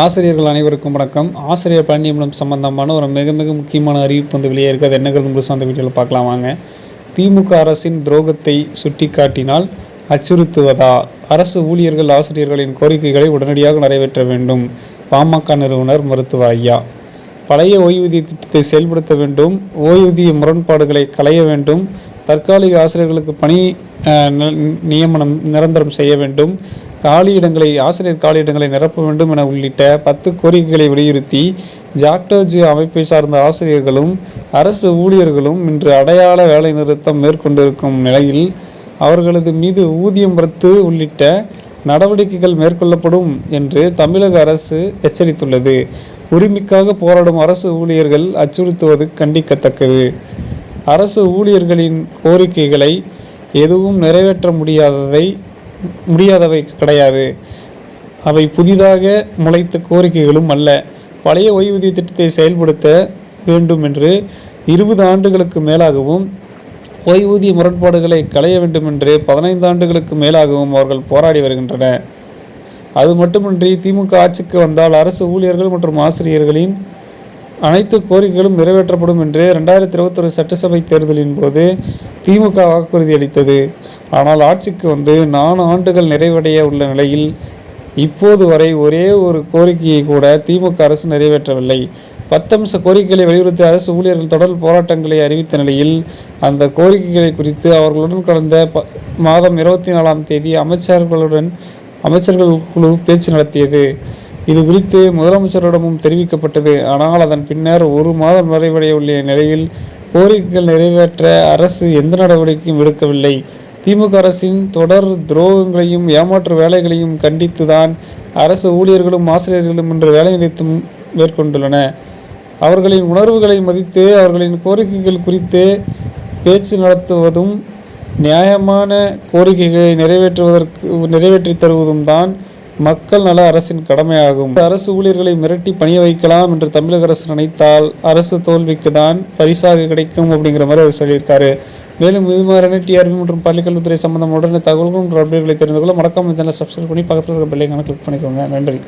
ஆசிரியர்கள் அனைவருக்கும் வணக்கம். ஆசிரியர் பணி நியமனம் சம்பந்தமான ஒரு மிக மிக முக்கியமான அறிவிப்பு வந்து வெளியே இருக்குது அது என்னங்கிறது முழுசாக அந்த வீடியோவில் பார்க்கலாம் வாங்க. திமுக அரசின் துரோகத்தை சுட்டிக்காட்டினால் அச்சுறுத்துவதா? அரசு ஊழியர்கள் ஆசிரியர்களின் கோரிக்கைகளை உடனடியாக நிறைவேற்ற வேண்டும். பாமக நிறுவனர் மருத்துவ ஐயா. பழைய ஓய்வூதிய திட்டத்தை செயல்படுத்த வேண்டும். ஓய்வூதிய முரண்பாடுகளை களைய வேண்டும். தற்காலிக ஆசிரியர்களுக்கு பணி நியமனம் நிரந்தரம் செய்ய வேண்டும். காலியிடங்களை ஆசிரியர் காலியிடங்களை நிரப்ப வேண்டும் என உள்ளிட்ட பத்து கோரிக்கைகளை வலியுறுத்தி ஜாக்டோஜி அமைப்பை சார்ந்த ஆசிரியர்களும் அரசு ஊழியர்களும் இன்று அடையாள வேலை நிறுத்தம் மேற்கொண்டிருக்கும் நிலையில் அவர்களது மீது ஊதியம் ரத்து உள்ளிட்ட நடவடிக்கைகள் மேற்கொள்ளப்படும் என்று தமிழக அரசு எச்சரித்துள்ளது. உரிமைக்காக போராடும் அரசு ஊழியர்கள் அச்சுறுத்துவது கண்டிக்கத்தக்கது. அரசு ஊழியர்களின் கோரிக்கைகளை எதுவும் நிறைவேற்ற முடியாததை முடியாதவை கிடையாது. அவை புதிதாக முளைத்த கோரிக்கைகளும் அல்ல. பழைய ஓய்வூதிய திட்டத்தை செயல்படுத்த வேண்டும் என்று இருபது ஆண்டுகளுக்கு மேலாகவும் ஓய்வூதிய முரண்பாடுகளை களைய வேண்டும் என்று பதினைந்து ஆண்டுகளுக்கு மேலாகவும் அவர்கள் போராடி வருகின்றனர். அது மட்டுமின்றி திமுக ஆட்சிக்கு வந்தால் அரசு ஊழியர்கள் மற்றும் ஆசிரியர்களின் அனைத்து கோரிக்கைகளும் நிறைவேற்றப்படும் என்று ரெண்டாயிரத்தி இருபத்தொரு சட்டசபை தேர்தலின் போது திமுக வாக்குறுதி அளித்தது. ஆனால் ஆட்சிக்கு வந்து நான்கு ஆண்டுகள் நிறைவடைய உள்ள நிலையில் இப்போது வரை ஒரே ஒரு கோரிக்கையை கூட திமுக அரசு நிறைவேற்றவில்லை. பத்தம்ச கோரிக்கைகளை வலியுறுத்தி அரசு ஊழியர்கள் தொடர் போராட்டங்களை அறிவித்த நிலையில் அந்த கோரிக்கைகளை குறித்து அவர்களுடன் கடந்த ப மாதம் இருபத்தி நாலாம் தேதி அமைச்சர்களுடன் அமைச்சர்கள் குழு பேச்சு நடத்தியது. இது குறித்து முதலமைச்சரிடமும் தெரிவிக்கப்பட்டது. ஆனால் அதன் பின்னர் ஒரு மாதம் நிறைவடையவுள்ள நிலையில் கோரிக்கைகள் நிறைவேற்ற அரசு எந்த நடவடிக்கையும் எடுக்கவில்லை. திமுக அரசின் தொடர் துரோகங்களையும் ஏமாற்று வேலைகளையும் கண்டித்துதான் அரசு ஊழியர்களும் ஆசிரியர்களும் இன்று வேலை நிறுத்தம் மேற்கொண்டுள்ளன. அவர்களின் உணர்வுகளை மதித்து அவர்களின் கோரிக்கைகள் குறித்து பேச்சு நடத்துவதும் நியாயமான கோரிக்கைகளை நிறைவேற்றுவதற்கு நிறைவேற்றி தருவதும் தான் மக்கள் நல அரசின் கடமையாகும். அரசு ஊழியர்களை மிரட்டி பணிய வைக்கலாம் என்று தமிழக அரசு நினைத்தால் அரசு தோல்விக்கு தான் பரிசாக கிடைக்கும் அப்படிங்கிற மாதிரி அவர் சொல்லியிருக்காரு. மேலும் இது மாதிரியான டிஆர்பி மற்றும் பள்ளிக்கல்வித்துறை சம்பந்தம் உடனே தகவல்கள் மற்றும் அப்டேட்களை தெரிந்து கொள்ள மறக்காம சேனலை சப்ஸ்கிரைப் பண்ணி பக்கத்தில் இருக்க பெல்லைக்கான கிளிக் பண்ணிக்கோங்க. நன்றி.